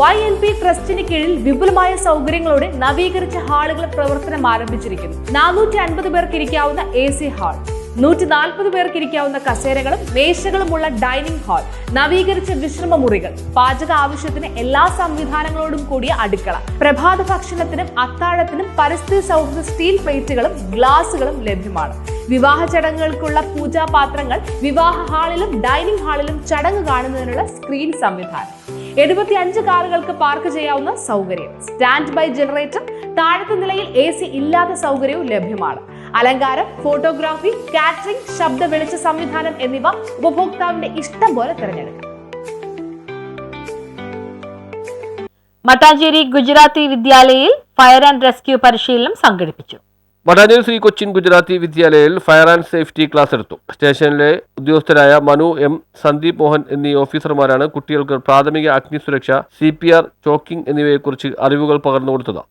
Y L P ട്രസ്റ്റിന് കീഴിൽ വിപുലമായ സൗകര്യങ്ങളോടെ നവീകരിച്ച ഹാളുകൾ പ്രവർത്തനം ആരംഭിച്ചിരിക്കുന്നു. നാനൂറ്റി അൻപത് പേർക്ക് ഇരിക്കാവുന്ന എ സി ഹാൾ നൂറ്റി നാൽപ്പത് പേർക്ക് ഇരിക്കാവുന്ന കസേരകളും മേശകളുമുള്ള ഡൈനിങ് ഹാൾ നവീകരിച്ച വിശ്രമ മുറികൾ പാചക ആവശ്യത്തിന് എല്ലാ സംവിധാനങ്ങളോടും കൂടിയ അടുക്കള പ്രഭാത ഭക്ഷണത്തിനും അത്താഴത്തിനും പരിസ്ഥിതി സൗഹൃദ സ്റ്റീൽ പ്ലേറ്റുകളും ഗ്ലാസുകളും ലഭ്യമാണ്. വിവാഹ ചടങ്ങുകൾക്കുള്ള പൂജാപാത്രങ്ങൾ വിവാഹ ഹാളിലും ഡൈനിങ് ഹാളിലും ചടങ്ങ് കാണുന്നതിനുള്ള സ്ക്രീൻ സംവിധാനം. എഴുപത്തി അഞ്ച് കാറുകൾക്ക് പാർക്ക് ചെയ്യാവുന്ന സൗകര്യം. സ്റ്റാൻഡ് ബൈ ജനറേറ്റർ താഴത്തെ നിലയിൽ എ സി ഇല്ലാത്ത സൗകര്യവും ലഭ്യമാണ്. അലങ്കാരം ഫോട്ടോഗ്രാഫി കാറ്ററിംഗ് ശബ്ദ വെളിച്ച സംവിധാനം എന്നിവ ഉപഭോക്താവിന്റെ ഇഷ്ടം പോലെ തിരഞ്ഞെടുക്കാം. മട്ടാഞ്ചേരി ഗുജറാത്തി വിദ്യാലയയിൽ ഫയർ ആൻഡ് റെസ്ക്യൂ പരിശീലനം സംഘടിപ്പിച്ചു. മടാനൂർ ശ്രീ കൊച്ചിൻ ഗുജറാത്തി വിദ്യാലയയിൽ ഫയർ ആൻഡ് സേഫ്റ്റി ക്ലാസ് എടുത്തു. സ്റ്റേഷനിലെ ഉദ്യോഗസ്ഥരായ മനു എം സന്ദീപ് മോഹൻ എന്നീ ഓഫീസർമാരാണ് കുട്ടികൾക്ക് പ്രാഥമിക അഗ്നി സുരക്ഷ സി പി ആർ ചോക്കിംഗ് എന്നിവയെക്കുറിച്ച് അറിവുകൾ പകർന്നു കൊടുത്തത്.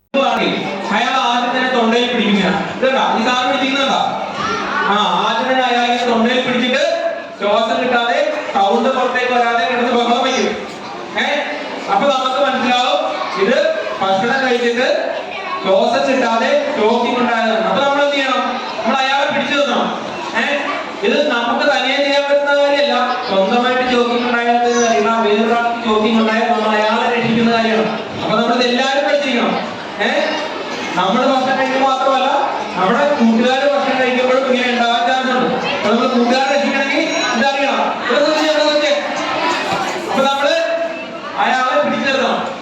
ശ്വാസം കിട്ടാതെ സൗണ്ട് പുറത്തേക്ക് വരാതെ ബഹളം അപ്പൊ നമുക്ക് മനസ്സിലാവും ഇത് ഭക്ഷണം കഴിച്ചിട്ട് ശ്വാസം ഇട്ടാതെ ചോക്കിംഗ് ഉണ്ടായതാണ്. അപ്പൊ നമ്മൾ എന്ത് ചെയ്യണം? നമ്മൾ അയാളെ പിടിച്ചു നിർത്തണം. ഏഹ് ഇത് നമുക്ക് തനിയെ ചെയ്യാൻ പറ്റുന്ന കാര്യമല്ല. സ്വന്തമായിട്ട് ചോക്കിംഗ് ഉണ്ടായാൽ വേറൊരാൾക്ക് ചോക്കിംഗ് ഉണ്ടായാൽ നമ്മൾ അയാളെ രക്ഷിക്കുന്ന കാര്യമാണ്. അപ്പൊ നമ്മൾ എല്ലാവരും പഠിച്ചിരിക്കണം. ഏഹ് നമ്മൾ ഭക്ഷണം കഴിക്കുമ്പോൾ മാത്രമല്ല നമ്മുടെ കൂട്ടുകാർ ഭക്ഷണം കഴിക്കുമ്പോഴും ഇങ്ങനെ ഉണ്ടാകാൻ ചാൻസ് ഉണ്ട് അപ്പൊ നമ്മൾ കൂട്ടുകാരെ രക്ഷിക്കണമെങ്കിൽ ഇതറിയണം ഇവിടെ നോക്കിയേ, ഇവിടെ നോക്കിയേ. അപ്പൊ നമ്മൾ അയാളെ പിടിച്ചു നിർത്തണം